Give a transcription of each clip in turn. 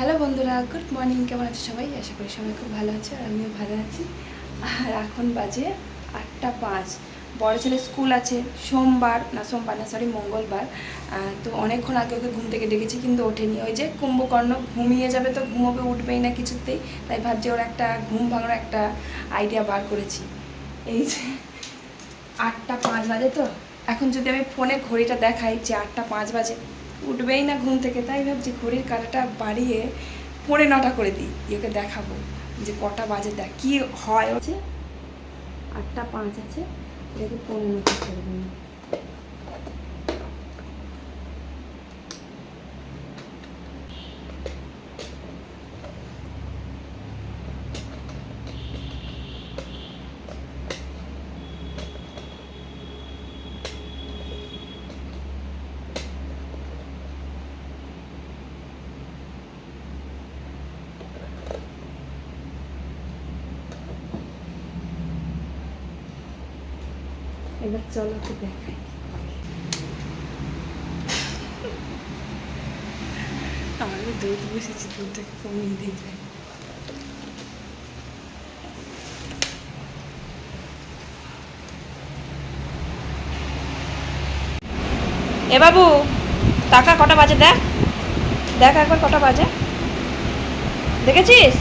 Hello বন্ধুরা, good morning. কেমন আছে সবাই? আশা করি সবাই খুব ভালো আছে আর আমিও ভালো আছি। আর এখন বাজে আটটা পাঁচ। বড় ছেলে স্কুল আছে, সোমবার, না সোমবার না সরি মঙ্গলবার। তো অনেকক্ষণ আগে ওকে ঘুম থেকে ডেকেছি, কিন্তু ওঠেনি। ওই যে কুম্ভকর্ণ, ঘুমিয়ে যাবে তো ঘুমোবে, উঠবেই না কিছুতেই। তাই ভাবছি ওর একটা ঘুম ভাঙানোর একটা আইডিয়া বার করেছি। এই যে আটটা পাঁচ বাজে তো। এখন যদি আমি ফোনে ঘড়িটা দেখাই যে আটটা পাঁচ বাজে উঠবেই না ঘুম থেকে, তাই ভাবছি ঘড়ির কাঁটাটা বাড়িয়ে পড়ে নটা করে দিই ওকে দেখাবো যে কটা বাজে, দেখ কী হয়। হচ্ছে আটটা পাঁচ আছে এটাকে পনেরো নটা করে দিই। এবার চলো তো দেখাই। আমি দুধ বসেছি দুধটাকে কমিয়ে দিয়ে যাই। এ বাবু টাকা কটা বাজে দেখ? দেখ একবার কটা বাজে। দেখেছিস?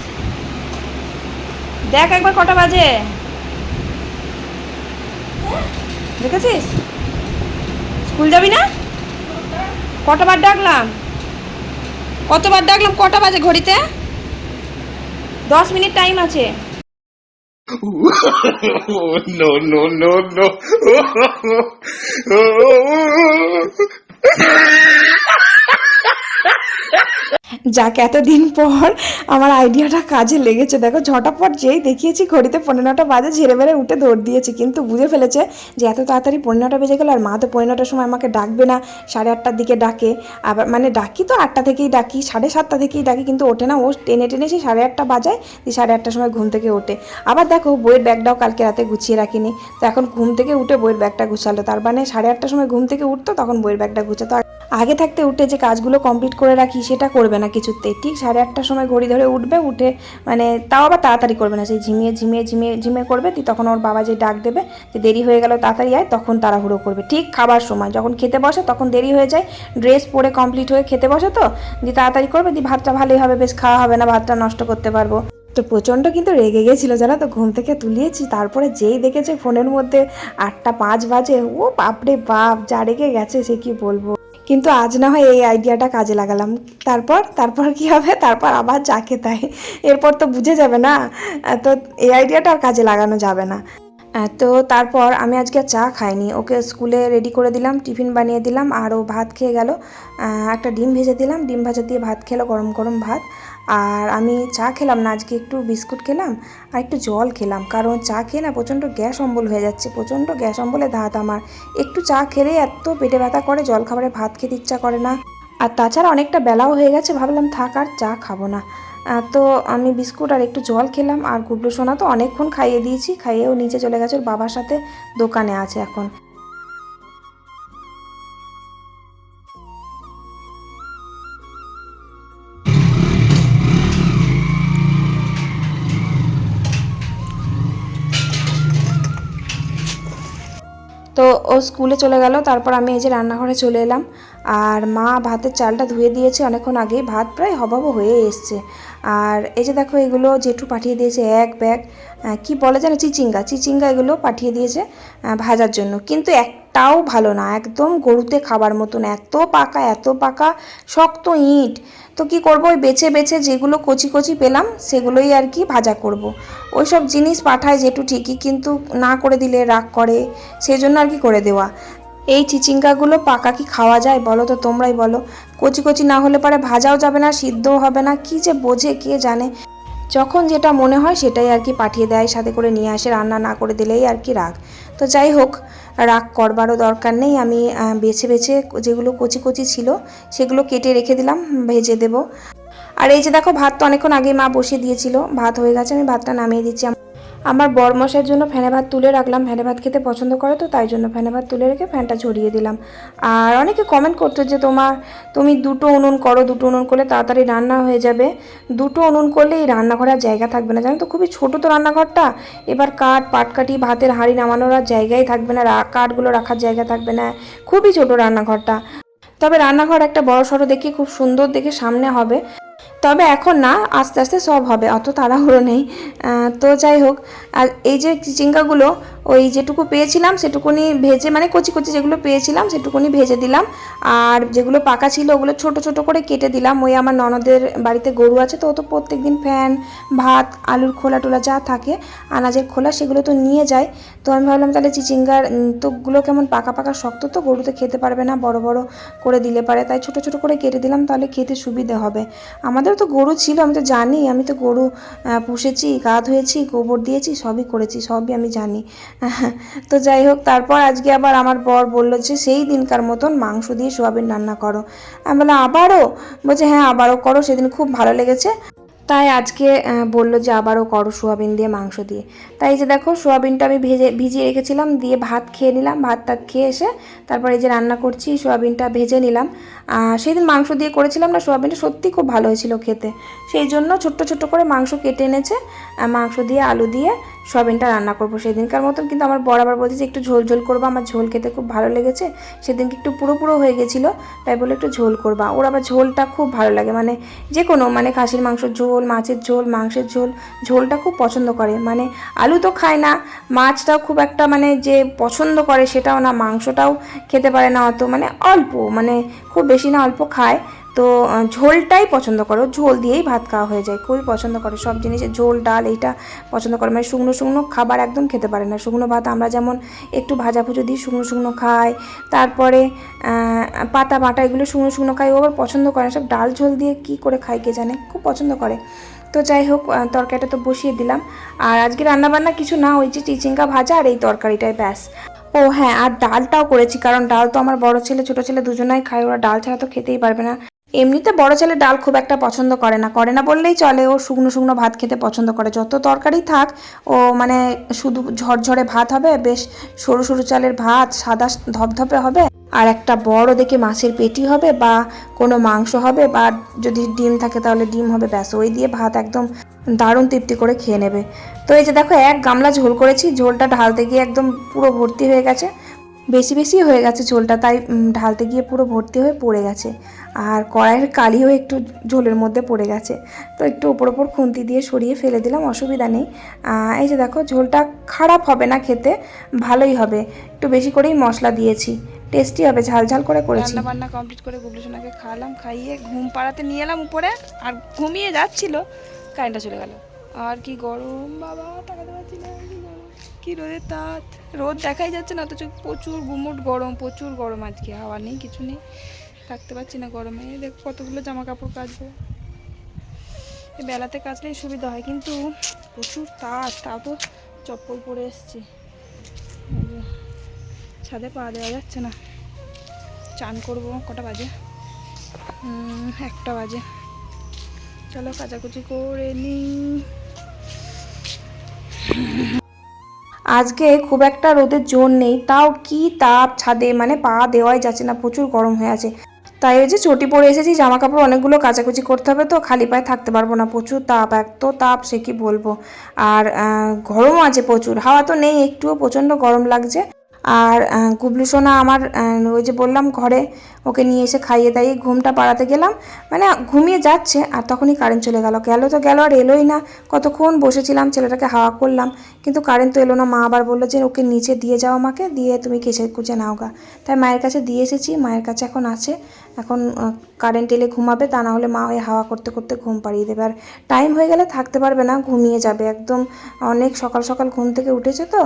দেখ একবার কটা বাজে। দেখেছিস? স্কুল যাবি না? কটাবার ডাকলাম? কতবার ডাকলাম? কটা বাজে ঘড়িতে? দশ মিনিট টাইম আছে। No no no no. যাক, এতদিন পর আমার আইডিয়াটা কাজে লেগেছে। দেখো ঝটাপট যেই দেখিয়েছি, ঘড়িতে পনেরোটা বাজে, ঝেড়ে বেড়ে উঠে দৌড় দিয়েছে। কিন্তু বুঝে ফেলেছে যে এত তাড়াতাড়ি পনেরোটা বেজে গেল, আর মা তো পনেরোটার সময় আমাকে ডাকবে না, সাড়ে আটটার দিকে ডাকে। আবার মানে ডাকি তো আটটা থেকেই ডাকি, সাড়ে সাতটা থেকেই ডাকি, কিন্তু ওঠে না। ও টেনে টেনে সে সাড়ে আটটা বাজায় দিয়ে সাড়ে আটটার সময় ঘুম থেকে ওঠে। আবার দেখো, বইয়ের ব্যাগটাও কালকে রাতে গুছিয়ে রাখিনি। তো এখন ঘুম থেকে উঠে বইয়ের ব্যাগটা গুছালো। তার মানে সাড়ে আটটার সময় ঘুম থেকে উঠতো, তখন বইয়ের ব্যাগটা গুছাতো। আগে থাকতে উঠে যে কাজগুলো কমপ্লিট করে রাখি, সেটা করবে না। কিছুতেই। ঠিক সাড়ে আটটার সময় ঘড়ি ধরে উঠবে, উঠে মানে তাও আবার তাড়াতাড়ি করবে না, সেই ঝিমিয়ে ঝিমিয়ে ঝিমিয়ে ঝিমিয়ে করবে তুই তখন ওর বাবা যে ডাক দেবে যে দেরি হয়ে গেল, তাড়াতাড়ি আয়, তখন তাড়াহুড়ো করবে। ঠিক খাবার সময়, যখন খেতে বসে তখন দেরি হয়ে যায় ড্রেস পরে কমপ্লিট হয়ে খেতে বসে তো, দিয়ে তাড়াতাড়ি করবে, দিয়ে ভাতটা ভালোই হবে, বেশ খাওয়া হবে না, ভাতটা নষ্ট করতে পারব। তো প্রচণ্ড কিন্তু রেগে গেছিল, জানো তো, ঘুম থেকে তুলিয়েছি, তারপরে যেই দেখেছে ফোনের মধ্যে আটটা পাঁচ বাজে, ও বাপরে বাপ, যা রেগে গেছে সে কি বলব? কিন্তু আজ না হয় এই আইডিয়াটা কাজে লাগালাম। তারপর তারপর কি হবে? তারপর আবার যাকে তাই। এরপর তো বুঝে যাবে না। তো এই আইডিয়াটা আর কাজে লাগানো যাবে না। তো তারপর আমি আজকে চা খাইনি। ওকে স্কুলে রেডি করে দিলাম, টিফিন বানিয়ে দিলাম, আর ও ভাত খেয়ে গেল। একটা ডিম ভেজে দিলাম। ডিম ভাজা দিয়ে ভাত খেলো গরম গরম ভাত। আর আমি চা খেলাম না, আজকে একটু বিস্কুট খেলাম আর একটু জল খেলাম। কারণ চা খেয়ে না প্রচণ্ড গ্যাস অম্বল হয়ে যাচ্ছে, প্রচণ্ড গ্যাস অম্বলে ধাত আমার। একটু চা খেলে এত পেটে ব্যথা করে, জল খাবারে ভাত খেতে ইচ্ছা করে না। আর তাছাড়া অনেকটা বেলাও হয়ে গেছে, ভাবলাম থাক আর চা খাব না। তো আমি বিস্কুট আর একটু জল খেলাম, আর গুবলু সোনা তো অনেকক্ষণ খাইয়ে দিয়েছি, খাইয়েও নিচে চলে গেছে ওর বাবার সাথে, দোকানে আছে এখন। তো ও স্কুলে চলে গেল, তারপর আমি এই যে রান্নাঘরে চলে এলাম। আর মা ভাতের চালটা ধুয়ে দিয়েছে অনেকক্ষণ আগেই, ভাত প্রায় হবাব হয়ে এসছে। আর এই যে দেখো, এগুলো জেঠু পাঠিয়ে দিয়েছে এক ব্যাগ কি বলে যেন, চিচিঙ্গা। চিচিঙ্গা এগুলো পাঠিয়ে দিয়েছে ভাজার জন্য। কিন্তু একটাও ভালো না। একদম গরুতে খাবার মতন, এত পাকা এত পাকা, শক্ত ইট। তো কি করব? ওই বেছে বেছে যেগুলো কচি কচি পেলাম, সেগুলোই আর কি ভাজা করব। ওই সব জিনিস পাঠায় যেটু ঠিকই, কিন্তু না করে দিলে রাগ করে সেই জন্য আর কি করে দেওয়া। এই চিচিঙ্গাগুলো পাকা কি খাওয়া যায় বলো তো তোমরাই বলো। কচি কচি না হলে পরে ভাজাও যাবে না, সিদ্ধও হবে না, কি যে বোঝে, কে জানে। যখন যেটা মনে হয় সেটাই আর কি পাঠিয়ে দেয়, সাথে করে নিয়ে আসে, রান্না না করে দিলেই আর কি রাগ। তো যাই হোক, রাগ করবারও দরকার নেই। আমি বেছে বেছে যেগুলো কচি কচি ছিল সেগুলো কেটে রেখে দিলাম, ভেজে দেব। আর এই যে দেখো, ভাত তো অনেকক্ষণ আগে মা বসিয়ে দিয়েছিল। ভাত হয়ে গেছে, আমি ভাতটা নামিয়ে দিচ্ছি। আমার বরমশের জন্য ফ্যানে ভাত তুলে রাখলাম। ফ্যানে ভাত খেতে পছন্দ করে তো, তাই জন্য ফ্যানে ভাত তুলে রেখে ফ্যানটা ঝরিয়ে দিলাম। আর অনেকে কমেন্ট করতো যে তোমার, তুমি দুটো উনুন করো, দুটো উনুন করলে তাড়াতাড়ি রান্না হয়ে যাবে। দুটো উনুন করলে এই রান্নাঘরে আর জায়গা থাকবে না। জানো তো, খুবই ছোট তো রান্নাঘরটা। এবার কাঠ, পাটকাঠি, ভাতের হাঁড়ি নামানোর আর জায়গাই থাকবে না। কাঠগুলো রাখার জায়গা থাকবে না। খুবই ছোট রান্নাঘরটা। তবে রান্নাঘর একটা বড় সড়ো দেখে, খুব সুন্দর দেখে সামনে হবে। তবে এখন না, আস্তে আস্তে সব হবে, অত তাড়াহুড়ো নেই। তো যাই হোক, আর এই যে চিচিঙ্গাগুলো ওই যেটুকু পেয়েছিলাম সেটুকুনি ভেজে মানে কচি কচি যেগুলো পেয়েছিলাম সেটুকুনি ভেজে দিলাম। আর যেগুলো পাকা ছিল ওগুলো ছোট ছোট করে কেটে দিলাম। ওই আমার ননদের বাড়িতে গরু আছে, তো ও তো প্রত্যেক দিন ফ্যান, ভাত, আলুর খোলা টোলা যা থাকে, আনাজের খোলা সেগুলো তো নিয়ে যায়। তো আমি ভাবলাম তাহলে চিচিঙ্গার তোগুলো কেমন পাকা পাকা শক্ত তো, গরুতে খেতে পারবে না, বড় বড় করে দিলে পারে। তাই ছোট ছোট করে কেটে দিলাম, তাহলে খেতে সুবিধে হবে। আমাদেরও তো গরু ছিল, আমি তো জানি। আমি তো গরু পুষেছি গা ধুয়েছি গোবর দিয়েছি, সবই করেছি, সবই আমি জানি। তো যাই হোক, তারপর আজকে আবার আমার বর বলল যে, সেই দিনকার মতন মাংস দিয়ে সোয়াবিন রান্না করো। আমি বললাম, আবারও? বলছে হ্যাঁ আবারও করো, সেদিন খুব ভালো লেগেছে। তাই আজকে বলল যে আবারও করো সোয়াবিন দিয়ে মাংস দিয়ে। তাই যে দেখো সোয়াবিনটা আমি ভেজে, ভিজিয়ে রেখেছিলাম, দিয়ে ভাত খেয়ে নিলাম, ভাত টাত খেয়ে এসে তারপরে এই যে রান্না করছি, সোয়াবিনটা ভেজে নিলাম। সেই দিন মাংস দিয়ে করেছিলাম না, সোয়াবিনটা সত্যি খুব ভালো হয়েছিল খেতে। সেই জন্য ছোট্ট ছোট্ট করে মাংস কেটে এনেছে মাংস দিয়ে, আলু দিয়ে সোয়াবিনটা রান্না করব সেদিনকার মতন, কিন্তু আমার বর আবার বলছে যে একটু ঝোল ঝোল করব, আমার ঝোল খেতে খুব ভালো লেগেছে। সেদিনকে একটু পুরো পুরো হয়ে গেছিল, তাই বলে একটু ঝোল করবা। ওর আবার ঝোলটা খুব ভালো লাগে মানে যে কোনো মানে খাসির মাংসের ঝোল, মাছের ঝোল, মাংসের ঝোল, ঝোলটা খুব পছন্দ করে। মানে আলু তো খায় না, মাছটাও খুব একটা মানে যে পছন্দ করে সেটাও না, মাংসটাও খেতে পারে না অত মানে অল্প মানে খুব বেশি না, অল্প খায়। তো ঝোলটাই পছন্দ করো। ঝোল দিয়েই ভাত খাওয়া হয়ে যায়। খুবই পছন্দ করে। সব জিনিসের ঝোল, ডাল এইটা পছন্দ করে। মানে শুকনো শুকনো খাবার একদম খেতে পারে না। শুকনো ভাত আমরা যেমন একটু ভাজা ভুজো দিই, শুকনো শুকনো খাই। তারপরে পাতা বাটা এগুলো শুকনো শুকনো খাই। ও আবার পছন্দ করে সব ডাল ঝোল দিয়ে কি করে খাই কে জানে? খুব পছন্দ করে। তো যাই হোক তরকারিটা তো বসিয়ে দিলাম। আর আজকে রান্নাবান্না কিছু না, ওই যে চিচিঙ্গা ভাজা আর এই তরকারিটাই ব্যাস। ও হ্যাঁ আর ডালটাও করেছি। কারণ ডাল তো আমার বড় ছেলে, ছোট ছেলে দুজনাই খায়। ওরা ডাল ছাড়া তো খেতেই পারবে না। এমনিতে বড় ছেলে ডাল খুব একটা পছন্দ করে না। করে না বললেই চলে, ও শুকনো শুকনো ভাত খেতে পছন্দ করে। যত তরকারি থাক, ও মানে শুধু ঝরঝরে ভাত হবে, বেশ সরু সরু চালের ভাত, সাদা ধপধপে হবে, আর একটা বড় দেখে মাছের পেটি হবে বা কোনো মাংস হবে বা যদি ডিম থাকে তাহলে ডিম হবে, ব্যাস, ওই দিয়ে ভাত একদম দারুণ তৃপ্তি করে খেয়ে নেবে। তো এই যে দেখো, এক গামলা ঝোল করেছি, ঝোলটা ঢালতে গিয়ে একদম পুরো ভর্তি হয়ে গেছে। বেশি বেশি হয়ে গেছে ঝোলটা, তাই ঢালতে গিয়ে পুরো ভর্তি হয়ে পড়ে গেছে। আর কড়াইয়ের কালিও একটু ঝোলের মধ্যে পড়ে গেছে। তো একটু ওপর ওপর খুন্তি দিয়ে সরিয়ে ফেলে দিলাম, অসুবিধা নেই। এই যে দেখো, ঝোলটা খারাপ হবে না খেতে, ভালোই হবে। একটু বেশি করেই মশলা দিয়েছি। টেস্টি হবে, ঝাল ঝাল করে করেছি। রান্না বান্না কমপ্লিট করে গুবলু সোনাকে খাওয়ালাম, খাইয়ে ঘুম পাড়াতে নিয়ে এলাম উপরে, আর ঘুমিয়ে যাচ্ছিল, কারেন্টটা চলে গেল। আর কি গরম, বাবা, তাকাতে পারছি না, কি কি রোদের তাত রোদ দেখাই যাচ্ছে না, অথচ প্রচুর গুমুট গরম, প্রচুর গরম আজকে, হাওয়া নেই, কিছু নেই। থাকতে পারছি না গরমে। দেখ কতগুলো জামা কাপড় কাচবো বেলাতে কাচলেই সুবিধা হয়, কিন্তু প্রচুর তাত তাও তো চপ্পল পরে এসছি। ছাদে পা দেওয়া যাচ্ছে না। চান করব, কটা বাজে? একটা বাজে। চলো কাচাকুচি করে নিই। আজকে খুব একটা রোদের জোর নেই, তাও কি তাপ ছাদে মানে পা দেওয়াই যাচ্ছে না, প্রচুর গরম হয়ে আছে। তাই ওই যে চটি পরে এসেছি জামা কাপড় অনেকগুলো কাচাকুচি করতে হবে তো, খালি পায়ে থাকতে পারব না। প্রচুর তাপ এত তাপ, সে কি বলব? আর গরমও আছে প্রচুর, হাওয়া তো নেই, একটুও প্রচণ্ড গরম লাগছে। আর গুবলু সোনা আমার ওই যে বললাম ঘরে ওকে নিয়ে এসে খাইয়ে দাইয়ে ঘুমটা পাড়াতে গেলাম। মানে ঘুমিয়ে যাচ্ছে আর তখনই কারেন্ট চলে গেল। গেল তো গেল আর এলোই না। কতক্ষণ বসেছিলাম, ছেলেটাকে হাওয়া করলাম। কিন্তু কারেন্ট তো এলো না। মা আবার বলল যে, ওকে নিচে দিয়ে যাও আমাকে। দিয়ে তুমি কেচে কুচে নাও গা। তাই মায়ের কাছে দিয়ে এসেছি। মায়ের কাছে এখন আছে। এখন কারেন্ট এলে ঘুমাবে। তা না হলে মা ওই হাওয়া করতে করতে ঘুম পাড়িয়ে দেবে। আর টাইম হয়ে গেলে থাকতে পারবে না। ঘুমিয়ে যাবে। একদম অনেক সকাল সকাল ঘুম থেকে উঠেছে তো।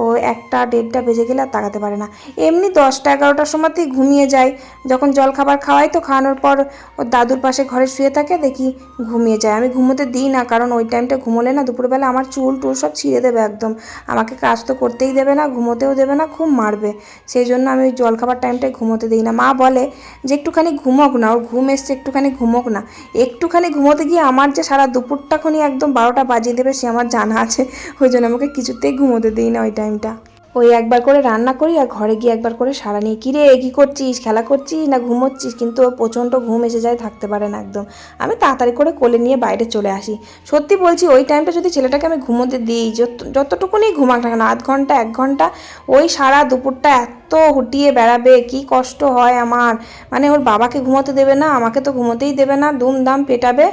ও একটা দেড়টা বেজে গেলে আর তাকাতে পারে না। এমনি দশটা এগারোটার সময়তেই ঘুমিয়ে যায় যখন জল খাবার খাওয়াই তো খাওয়ানোর পর ওর দাদুর পাশে ঘরে শুয়ে থাকে, দেখি ঘুমিয়ে যায়। আমি ঘুমোতে দিই না, কারণ ওই টাইমটা ঘুমোলে না দুপুরবেলা আমার চুল টুল সব ছিঁড়ে দেবে একদম। আমাকে কাজ তো করতেই দেবে না, ঘুমোতেও দেবে না, খুব মারবে। সেই জন্য আমি ওই জল খাবার টাইমটায় ঘুমোতে দিই না। মা বলে যে একটুখানি ঘুমোক না, ওর ঘুম এসছে, একটুখানি ঘুমোক না। একটুখানি ঘুমোতে গিয়ে আমার যে সারা দুপুরটা খনি একদম বারোটা বাজিয়ে দেবে, সে আমার জানা আছে। ওই জন্য আমাকে কিছুতেই ঘুমোতে দিই না ওই টাইমটা ওই একবার করে রান্না করি আর ঘরে গিয়ে একবার করে সারা নিই। কিরে, কী করছিস? খেলা করছিস না ঘুমোচ্ছিস? কিন্তু প্রচণ্ড ঘুম এসে যায়, থাকতে পারে না একদম। আমি তাড়াতাড়ি করে কোলে নিয়ে বাইরে চলে আসি। সত্যি বলছি, ওই টাইমটা যদি ছেলেটাকে আমি ঘুমোতে দিই, যত যতটুকুনি ঘুমাক না আধ ঘণ্টা, এক ঘণ্টা, ওই সারা দুপুরটা এত হুটিয়ে বেড়াবে, কি কষ্ট হয় আমার। মানে ওর বাবাকে ঘুমোতে দেবে না, আমাকে তো ঘুমোতেই দেবে না, দুমদাম পেটাবে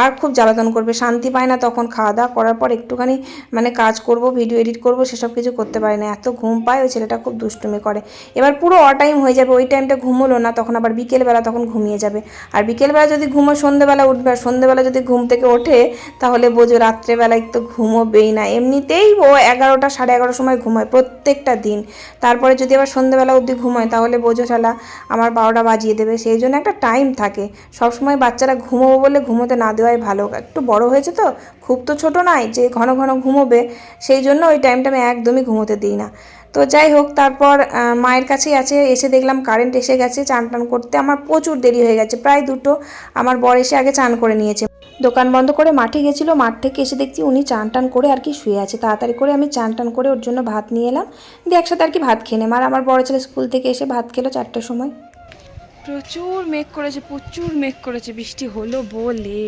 আর খুব জ্বালাতন করবে। শান্তি পায় না তখন খাওয়া দাওয়া করার পর একটুখানি মানে কাজ করব ভিডিও এডিট করব, সেসব কিছু করতে পারে না। এত ঘুম পায়, ওই ছেলেটা খুব দুষ্টুমি করে। এবার পুরো অ টাইম হয়ে যাবে, ওই টাইমটা ঘুমোলো না, তখন আবার বিকেলবেলা তখন ঘুমিয়ে যাবে। আর বিকেলবেলা যদি ঘুমো সন্ধ্যেবেলা উঠবে, আর সন্ধেবেলা যদি ঘুম থেকে ওঠে, তাহলে বোঝো রাত্রেবেলায় তো ঘুমোবেই না। এমনিতেই ও এগারোটা, সাড়ে এগারোটার সময় ঘুমায় প্রত্যেকটা দিন। তারপরে যদি আবার সন্ধেবেলা অবধি ঘুমায় তাহলে বোঝো ঠেলা আমার বারোটা বাজিয়ে দেবে। সেই জন্য একটা টাইম থাকে। সবসময় বাচ্চারা ঘুমোবো বলে ঘুমোতে না দেওয়াই ভালো। একটু বড় হয়েছে তো, খুব তো ছোট নয়, যে ঘন ঘন ঘুমোবে, সেই জন্য ওই টাইমটা আমি একদমই ঘুমোতে দিই না। তো যাই হোক, তারপর মায়ের কাছেই আছে। এসে দেখলাম কারেন্ট এসে গেছে, চান টান করতে। আমার প্রচুর দেরি হয়ে গেছে, প্রায় দুটো। আমার বর এসে আগে চান করে নিয়েছে। দোকান বন্ধ করে মাঠে গেছিল। মাঠ থেকে এসে দেখছি উনি চান টান করে আর কি শুয়ে আছে। তাড়াতাড়ি করে আমি চান টান করে ওর জন্য ভাত নিয়ে এলাম। দিয়ে একসাথে আর কি ভাত খেয়ে নেম আর আমার বড় ছেলে স্কুল থেকে এসে ভাত খেলো চারটের সময়। প্রচুর মেঘ করেছে, প্রচুর মেঘ করেছে। বৃষ্টি হলো বলে।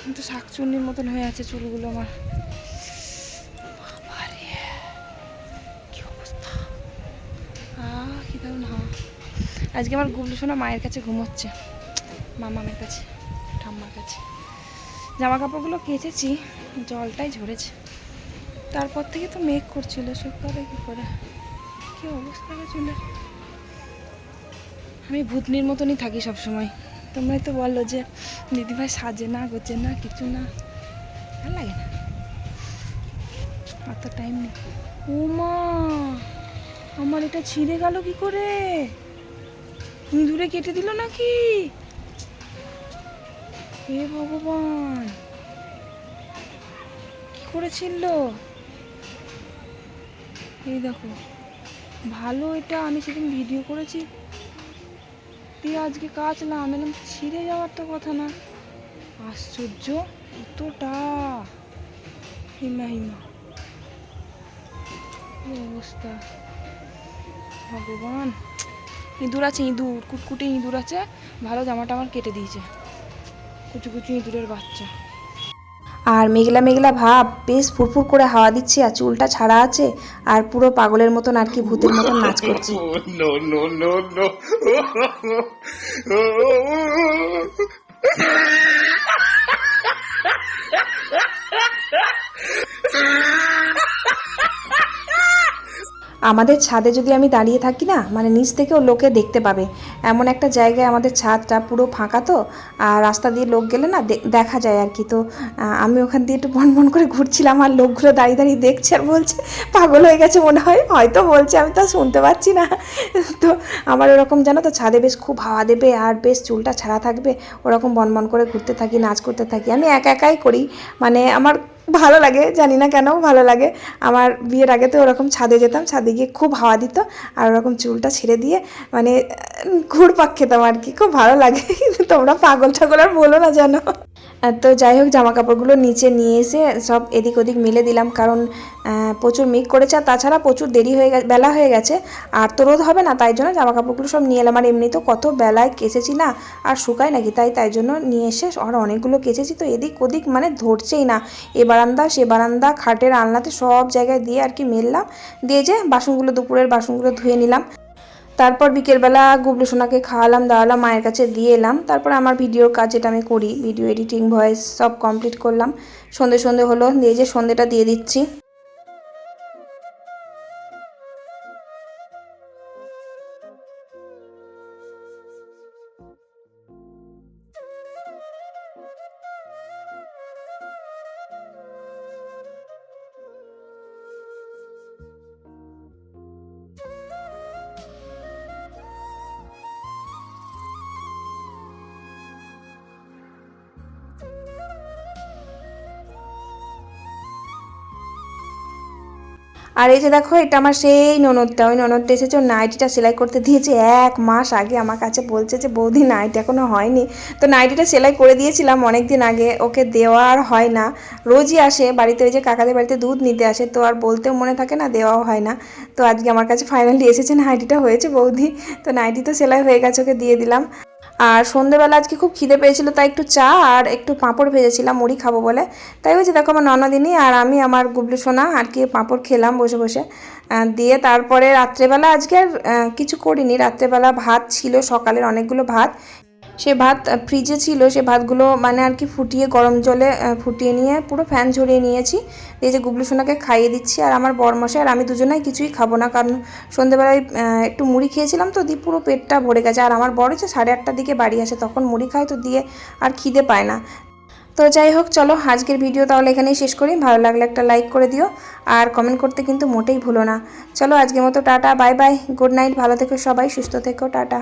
কিন্তু শাকচুন্নির মতন হয়ে আছে চুলগুলো আমার। আজকে আমার গুবলু সোনা মায়ের কাছে ঘুমোচ্ছে। মামামের কাছে, ঠাম্মার কাছে। জামা কাপড়গুলো কেচেছি, জলটাই ঝরেছে। তারপর থেকে তো মেঘ করছিল, শুকাবে কি করে? কি অবস্থা চুলের? আমি ভূতনির মতনই থাকি সব সময় তোমরাই তো বলল যে দিদিভাই সাজে না গোছে না, কিছু না। ভালো লাগে না। অত টাইম নেই। ও মা আমার এটা ছিঁড়ে গেল কি করে? ইঁদুরে কেটে দিল নাকি? হে ভগবান। কি করে ছিল এই দেখো, ভালো এটা আমি সেদিন ভিডিও করেছি। দিয়ে আজকে কাজ কাচলাম এলাম ছিঁড়ে যাওয়ার তো কথা না। আশ্চর্য, এতটা। হিমা হিমা। অবস্থা? ভগবান। ইঁদুর আছে ইঁদুর কুটকুটে ইঁদুর আছে ভালো জামাটা আমার কেটে দিয়েছে কুচু কুচু ইঁদুরের বাচ্চা আর মেঘলা মেঘলা ভাব বেশ ফুরফুর করে হাওয়া দিচ্ছে আর চুলটা ছাড়া আছে আর পুরো পাগলের মতন আর কি ভূতের মতন নাচ করছি আমাদের ছাদে যদি আমি দাঁড়িয়ে থাকি না মানে নিচ থেকেও লোকে দেখতে পাবে। এমন একটা জায়গায় আমাদের ছাদটা পুরো ফাঁকা তো, আর রাস্তা দিয়ে লোক গেলে না দেখা যায় আর কি। তো আমি ওখান দিয়ে একটু বন বন করে ঘুরছিলাম, আর লোকগুলো দাঁড়িয়ে দাঁড়িয়ে দেখছে আর বলছে, পাগল হয়ে গেছে মনে হয়, হয়তো বলছে, আমি তো শুনতে পাচ্ছি না। তো, আমার ওরকম জানো তো, ছাদে বেশ খুব হাওয়া দেবে, আর বেশ চুলটা ছাড়া থাকবে, ওরকম বন বন করে ঘুরতে থাকি, নাচ করতে থাকি। আমি একা একাই করি মানে আমার ভালো লাগে, জানি না কেন ভালো লাগে। আমার বিয়ের আগে তো ওরকম ছাদে যেতাম, ছাদে গিয়ে খুব হাওয়া দিত আর ওরকম চুলটা ছেড়ে দিয়ে মানে ঘুরপাক খেতাম আর কি, খুব ভালো লাগে। তোমরা পাগল ঠাগল আর বলো না জানো তো যাই হোক জামা কাপড়গুলো নিচে নিয়ে এসে সব এদিক ওদিক মিলে দিলাম কারণ প্রচুর মেঘ করেছে আর তাছাড়া প্রচুর দেরি হয়ে গেছে, বেলা হয়ে গেছে। আর তো রোদ হবে না, তাই জন্য জামা কাপড়গুলো সব নিয়ে এলাম। আর এমনি তো কত বেলায় কেচেছি না, আর শুকায় নাকি, তাই তাই জন্য নিয়ে এসে আর অনেকগুলো কেচেছি। তো এদিক ওদিক মানে ধরছেই না। এ বারান্দা, সে বারান্দা, খাটের আলনাতে সব জায়গায় দিয়ে আর কি মেললাম। দিয়ে যে বাসনগুলো দুপুরের বাসনগুলো ধুয়ে নিলাম। তারপর বিকেলবেলা গুবলু সোনাকে খাওয়ালাম, দাওয়ালাম, মায়ের কাছে দিয়ে এলাম। তারপর আমার ভিডিওর কাজ যেটা আমি করি, ভিডিও এডিটিং, ভয়েস সব কমপ্লিট করলাম। সন্ধে সন্ধে হলো, দিয়ে যে সন্ধেটা দিয়ে দিচ্ছি। আর এই যে দেখো, এটা আমার সেই ননদটা। ওই ননদটা এসেছে, ওর নাইটিটা সেলাই করতে দিয়েছে এক মাস আগে। আমার কাছে বলছে যে, বৌদি, নাইটি এখনও হয়নি। তো নাইটিটা সেলাই করে দিয়েছিলাম অনেক দিন আগে। ওকে দেওয়া আর হয় না। রোজই আসে বাড়িতে ওই যে কাকাদের বাড়িতে দুধ নিতে আসে, তো আর বলতেও মনে থাকে না, দেওয়াও হয় না। তো আজকে আমার কাছে ফাইনালি এসেছে নাইটিটা হয়েছে, বৌদি। তো নাইটি তো সেলাই হয়ে গেছে, ওকে দিয়ে দিলাম। আর সন্ধেবেলা আজকে খুব খিদে পেয়েছিল, তাই একটু চা আর একটু পাঁপড় ভেজেছিলাম, মুড়ি খাব বলে। তাই হয়েছে দেখো আমার ননদিনী আর আমি আমার গুবলু সোনা আর কি পাঁপড় খেলাম বসে বসে। দিয়ে তারপরে রাত্রেবেলা আজকে আর কিছু করিনি। রাত্রেবেলা ভাত ছিল, সকালের অনেকগুলো ভাত। সে ভাত ফ্রিজে ছিল, সে ভাতগুলো মানে আর কি ফুটিয়ে, গরম জলে ফুটিয়ে নিয়ে পুরো ফ্যান ঝরিয়ে নিয়েছি। এই যে গুবলু সোনাকে খাইয়ে দিচ্ছি আর আমার বরমশাই আর আমি দুজনেই কিছুই খাব না। কারণ সন্ধেবেলায় একটু মুড়ি খেয়েছিলাম তো, দিয়ে পুরো পেটটা ভরে গেছে। আর আমার বড় যে সাড়ে আটটার দিকে বাড়ি আসে, তখন মুড়ি খায় তো দিয়ে আর খিদে পায় না। তো যাই হোক, চলো আজকের ভিডিও তাহলে এখানেই শেষ করি। ভালো লাগলে একটা লাইক করে দিও। আর কমেন্ট করতে কিন্তু মোটেই ভুলো না। চলো আজকের মতো tata bye bye good night ভালো থেকো সবাই, সুস্থ থেকো, টাটা।